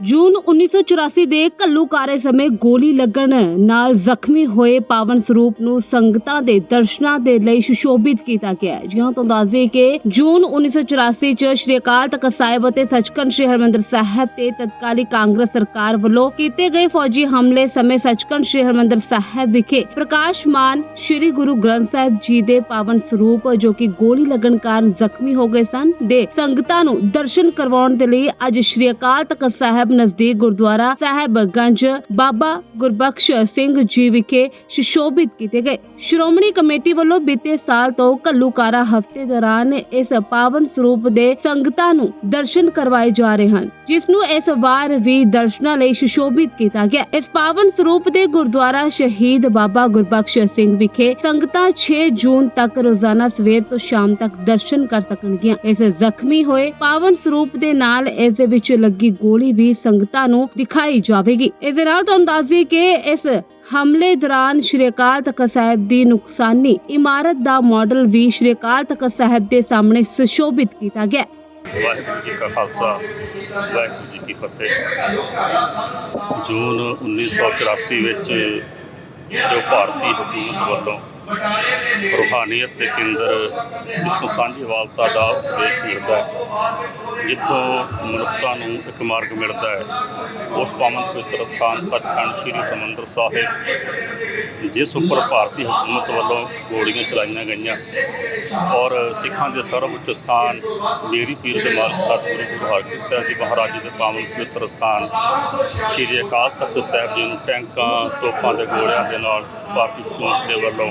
ਜੂਨ 1984 ਦੇ ਘੱਲੂਕਾਰੇ ਸਮੇਂ ਗੋਲੀ ਲੱਗਣ ਨਾਲ ਜ਼ਖਮੀ ਹੋਏ ਪਾਵਨ ਸਰੂਪ ਨੂੰ ਸੰਗਤਾਂ ਦੇ ਦਰਸ਼ਨਾਂ ਦੇ ਲਈ ਸੁਸ਼ੋਭਿਤ ਕੀਤਾ ਗਿਆ ਹੈ। ਜਿਉਂ ਤੋਂ ਦੱਸਦੇ ਕਿ ਜੂਨ 1984 ਚ ਸ਼੍ਰੀ ਅਕਾਲ ਤਖਤ ਸਾਹਿਬ ਅਤੇ ਸੱਚਖੰਡ ਸ੍ਰੀ ਹਰਿਮੰਦਰ ਸਾਹਿਬ ਤੇ ਤਤਕਾਲੀ ਕਾਂਗਰਸ ਸਰਕਾਰ ਵੱਲੋਂ ਕੀਤੇ ਗਏ ਫੌਜੀ ਹਮਲੇ ਸਮੇਂ ਸੱਚਖੰਡ ਸ੍ਰੀ ਹਰਿਮੰਦਰ ਸਾਹਿਬ ਵਿਖੇ ਪ੍ਰਕਾਸ਼ ਮਾਨ ਸ੍ਰੀ ਗੁਰੂ ਗ੍ਰੰਥ ਸਾਹਿਬ ਜੀ ਦੇ ਪਾਵਨ ਸਰੂਪ ਜੋ ਕਿ ਗੋਲੀ ਲੱਗਣ ਕਾਰਨ ਜ਼ਖਮੀ ਹੋ ਗਏ ਸਨ ਦੇ ਸੰਗਤਾਂ ਨੂੰ ਦਰਸ਼ਨ ਕਰਵਾਉਣ ਦੇ ਲਈ ਅੱਜ ਸ਼੍ਰੀ ਅਕਾਲ ਤਖਤ ਸਾਹਿਬ ਨਜ਼ਦੀਕ ਗੁਰਦੁਆਰਾ ਸਾਹਿਬਗੰਜ ਬਾਬਾ ਗੁਰਬਖਸ਼ ਸਿੰਘ ਜੀ ਵਿਖੇ ਸੁਸ਼ੋਭਿਤ ਕੀਤੇ ਗਏ। ਸ਼੍ਰੋਮਣੀ ਕਮੇਟੀ ਵੱਲੋਂ ਬੀਤੇ ਸਾਲ ਤੋਂ ਘੱਲੂਕਾਰਾ ਹਫ਼ਤੇ ਦੌਰਾਨ ਇਸ ਪਾਵਨ ਸਰੂਪ ਦੇ ਸੰਗਤਾਂ ਨੂੰ ਦਰਸ਼ਨ ਕਰਵਾਏ ਜਾ ਰਹੇ ਹਨ, ਜਿਸ ਨੂੰ ਇਸ ਵਾਰ ਵੀ ਦਰਸ਼ਨਾਂ ਲਈ ਸੁਸ਼ੋਭਿਤ ਕੀਤਾ ਗਿਆ। ਇਸ ਪਾਵਨ ਸਰੂਪ ਦੇ ਗੁਰਦੁਆਰਾ ਸ਼ਹੀਦ ਬਾਬਾ ਗੁਰਬਖਸ਼ ਸਿੰਘ ਵਿਖੇ ਸੰਗਤਾਂ 6 ਜੂਨ ਤੱਕ ਰੋਜ਼ਾਨਾ ਸਵੇਰ ਤੋਂ ਸ਼ਾਮ ਤੱਕ ਦਰਸ਼ਨ ਕਰ ਸਕਣਗੀਆਂ। ਇਸ ਜ਼ਖਮੀ ਹੋਏ ਪਾਵਨ ਸਰੂਪ ਦੇ ਨਾਲ ਇਸ ਦੇ ਵਿੱਚ ਲੱਗੀ ਗੋਲੀ ਵੀ ਸੰਗਤਾਂ ਨੂੰ ਦਿਖਾਈ ਜਾਵੇਗੀ। ਇਸ ਦੇ ਨਾਲ ਤੁਹਾਨੂੰ ਦੱਸ ਦਈਏ ਕਿ ਇਸ ਹਮਲੇ ਦੌਰਾਨ ਸ਼੍ਰੀ ਅਕਾਲ ਤਖਤ ਸਾਹਿਬ ਦੀ ਨੁਕਸਾਨੀ ਇਮਾਰਤ ਦਾ ਮਾਡਲ ਵੀ ਸ਼੍ਰੀ ਅਕਾਲ ਤਖਤ ਸਾਹਿਬ ਦੇ ਸਾਹਮਣੇ ਸੁਸ਼ੋਭਿਤ ਕੀਤਾ ਗਿਆ। ਵਾਹਿਗੁਰੂ ਜੀ ਕਾ ਖਾਲਸਾ, ਵਾਹਿਗੁਰੂ ਜੀ ਕੀ ਫਤਿਹ। ਜੂਨ 1984 ਵਿੱਚ ਜੋ ਭਾਰਤੀ ਹਕੂਮਤ ਵੱਲੋਂ ਰੂਹਾਨੀਅਤ ਦੇ ਕੇਂਦਰ ਜਿੱਥੋਂ ਸਾਂਝੀਵਾਲਤਾ ਦਾ ਉਪਦੇਸ਼ ਮਿਲਦਾ ਹੈ, ਜਿੱਥੋਂ ਮਨੁੱਖਤਾ ਨੂੰ ਇੱਕ ਮਾਰਗ ਮਿਲਦਾ ਹੈ, ਉਸ ਪਾਵਨ ਪਵਿੱਤਰ ਸਥਾਨ ਸੱਚਖੰਡ ਸ੍ਰੀ ਹਰਿਮੰਦਰ ਸਾਹਿਬ, ਜਿਸ ਉੱਪਰ ਭਾਰਤੀ ਹਕੂਮਤ ਵੱਲੋਂ ਗੋਲੀਆਂ ਚਲਾਈਆਂ ਗਈਆਂ ਔਰ ਸਿੱਖਾਂ ਦੇ ਸਰਵਉੱਚ ਸਥਾਨ ਮੇਰੀ ਪੀਰ ਦੇ ਮਾਲਕ ਸਤਿਗੁਰੂ ਗੁਰੂ ਹਰਗੋਬਿੰਦ ਸਾਹਿਬ ਜੀ ਮਹਾਰਾਜ ਜੀ ਦੇ ਪਾਵਨ ਪਵਿੱਤਰ ਸਥਾਨ, ਸ੍ਰੀ ਅਕਾਲ ਤਖਤ ਸਾਹਿਬ ਜੀ ਨੂੰ ਟੈਂਕਾਂ, ਤੋਪਾਂ ਦੇ ਗੋਲਿਆਂ ਦੇ ਨਾਲ ਭਾਰਤੀ ਹਕੂਮਤ ਦੇ ਵੱਲੋਂ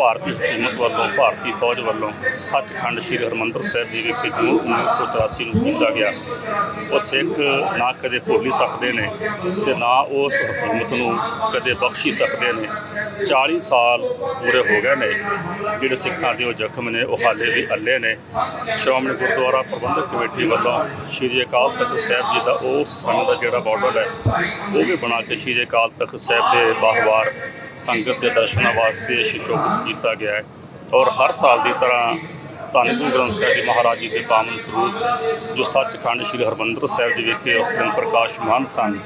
ਭਾਰਤੀ ਹਕੂਮਤ ਵੱਲੋਂ, ਭਾਰਤੀ ਫੌਜ ਵੱਲੋਂ ਸੱਚਖੰਡ ਸ੍ਰੀ ਹਰਿਮੰਦਰ ਸਾਹਿਬ ਜੀ ਵਿਖੇ ਜੂਨ 1984 ਨੂੰ ਕੀਤਾ ਗਿਆ। ਉਹ ਸਿੱਖ ਨਾ ਕਦੇ ਭੁੱਲ ਹੀ ਸਕਦੇ ਨੇ ਤੇ ਨਾ ਉਸ ਹਕੂਮਤ ਨੂੰ ਕਦੇ ਬਖਸ਼ੀ ਸਕਦੇ ਨੇ। 40 ਸਾਲ ਪੂਰੇ ਹੋ ਗਏ ਨੇ, ਜਿਹੜੇ ਸਿੱਖਾਂ ਦੇ ਉਹ ਜ਼ਖਮ ਨੇ, ਉਹ ਹਾਲੇ ਵੀ ਅੱਲੇ ਨੇ। ਸ਼੍ਰੋਮਣੀ ਗੁਰਦੁਆਰਾ ਪ੍ਰਬੰਧਕ ਕਮੇਟੀ ਵੱਲੋਂ ਸ੍ਰੀ ਅਕਾਲ ਤਖਤ ਸਾਹਿਬ ਜੀ ਦਾ ਉਸ ਸਮੇਂ ਦਾ ਜਿਹੜਾ ਮਾਡਲ ਹੈ, ਉਹ ਵੀ ਬਣਾ ਕੇ ਸ੍ਰੀ ਅਕਾਲ ਤਖਤ ਸਾਹਿਬ ਦੇ ਬਾਹਵਾਰ ਸੰਗਤ ਦੇ ਦਰਸ਼ਨਾਂ ਵਾਸਤੇ ਸ਼ਿਸ਼ੋਭਿਤ ਕੀਤਾ ਗਿਆ ਹੈ। ਔਰ ਹਰ ਸਾਲ ਦੀ ਤਰ੍ਹਾਂ ਧੰਨ ਗੁਰੂ ਗ੍ਰੰਥ ਸਾਹਿਬ ਜੀ ਮਹਾਰਾਜ ਜੀ ਦੇ ਪਾਵਨ ਸਰੂਪ, ਜੋ ਸੱਚਖੰਡ ਸ੍ਰੀ ਹਰਿਮੰਦਰ ਸਾਹਿਬ ਜੀ ਵਿਖੇ ਉਸ ਦਿਨ ਪ੍ਰਕਾਸ਼ਮਾਨ ਸਨ,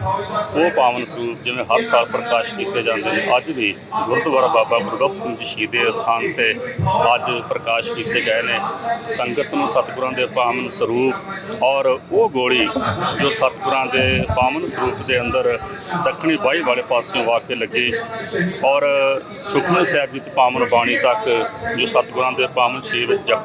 ਉਹ ਪਾਵਨ ਸਰੂਪ ਜਿਵੇਂ ਹਰ ਸਾਲ ਪ੍ਰਕਾਸ਼ ਕੀਤੇ ਜਾਂਦੇ ਨੇ, ਅੱਜ ਵੀ ਗੁਰਦੁਆਰਾ ਬਾਬਾ ਗੁਰਬਖਸ਼ ਸਿੰਘ ਜੀ ਸ਼ਹੀਦੇ ਸਥਾਨ ਤੇ ਅੱਜ ਪ੍ਰਕਾਸ਼ ਕੀਤੇ ਗਏ ਨੇ। ਸੰਗਤ ਨੂੰ ਸਤਿਗੁਰਾਂ ਦੇ ਪਾਵਨ ਸਰੂਪ ਔਰ ਉਹ ਗੋਲੀ ਜੋ ਸਤਿਗੁਰਾਂ ਦੇ ਪਾਵਨ ਸਰੂਪ ਦੇ ਅੰਦਰ ਦੱਖਣੀ ਬਾਈ ਵਾਲੇ ਪਾਸਿਓਂ ਆ ਕੇ ਲੱਗੀ ਔਰ ਸੁਖਮਨੀ ਸਾਹਿਬ ਜੀ ਤੇ ਪਾਵਨ ਬਾਣੀ ਤੱਕ ਜੋ ਸਤਿਗੁਰਾਂ ਦੇ ਪਾਵਨ ਸ਼ੀਰ ਵਿੱਚ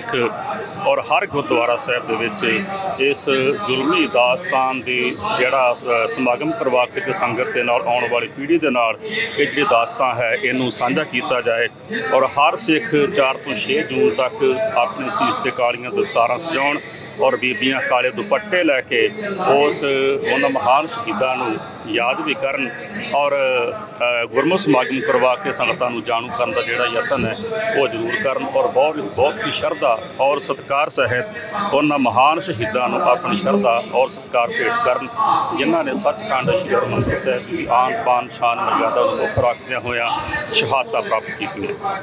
ਸਿੱਖ ਔਰ ਹਰ ਗੁਰਦੁਆਰਾ ਸਾਹਿਬ ਦੇ ਵਿੱਚ ਇਸ ਜ਼ੁਲਮੀ ਦਾਸਤਾਨ ਦੀ ਜਿਹੜਾ ਸਮਾਗਮ ਕਰਵਾ ਕੇ ਤੇ ਸੰਗਤ ਦੇ ਨਾਲ ਆਉਣ ਵਾਲੀ ਪੀੜ੍ਹੀ ਦੇ ਨਾਲ ਇਹ ਜਿਹੜੀ ਦਾਸਤਾਨ ਹੈ, ਇਹਨੂੰ ਸਾਂਝਾ ਕੀਤਾ ਜਾਏ। ਔਰ ਹਰ ਸਿੱਖ 4 ਤੋਂ 6 ਜੂਨ ਤੱਕ ਆਪਣੇ ਸੀਸ ਤੇ ਕਾਲੀਆਂ ਦਸਤਾਰਾਂ ਸਜਾਉਣ ਔਰ ਬੀਬੀਆਂ ਕਾਲੇ ਦੁਪੱਟੇ ਲੈ ਕੇ ਉਸ, ਉਹਨਾਂ ਮਹਾਨ ਸ਼ਹੀਦਾਂ ਨੂੰ ਯਾਦ ਵੀ ਕਰਨ ਔਰ ਗੁਰਮੁਖ ਸਮਾਗਮ ਕਰਵਾ ਕੇ ਸੰਗਤਾਂ ਨੂੰ ਜਾਣੂ ਕਰਨ ਦਾ ਜਿਹੜਾ ਯਤਨ ਹੈ, ਉਹ ਜ਼ਰੂਰ ਕਰਨ ਔਰ ਬਹੁਤ ਬਹੁਤ ਹੀ ਸ਼ਰਧਾ ਔਰ ਸਤਿਕਾਰ ਸਹਿਤ ਉਹਨਾਂ ਮਹਾਨ ਸ਼ਹੀਦਾਂ ਨੂੰ ਆਪਣੀ ਸ਼ਰਧਾ ਔਰ ਸਤਿਕਾਰ ਭੇਟ ਕਰਨ, ਜਿਨ੍ਹਾਂ ਨੇ ਸੱਚਖੰਡ ਸ੍ਰੀ ਹਰਿਮੰਦਰ ਸਾਹਿਬ ਦੀ ਆਨ ਪਾਨ ਸ਼ਾਨ ਮਰਿਆਦਾ ਨੂੰ ਮੁੱਖ ਰੱਖਦਿਆਂ ਹੋਇਆਂ ਸ਼ਹਾਦਤਾਂ ਪ੍ਰਾਪਤ ਕੀਤੀਆਂ।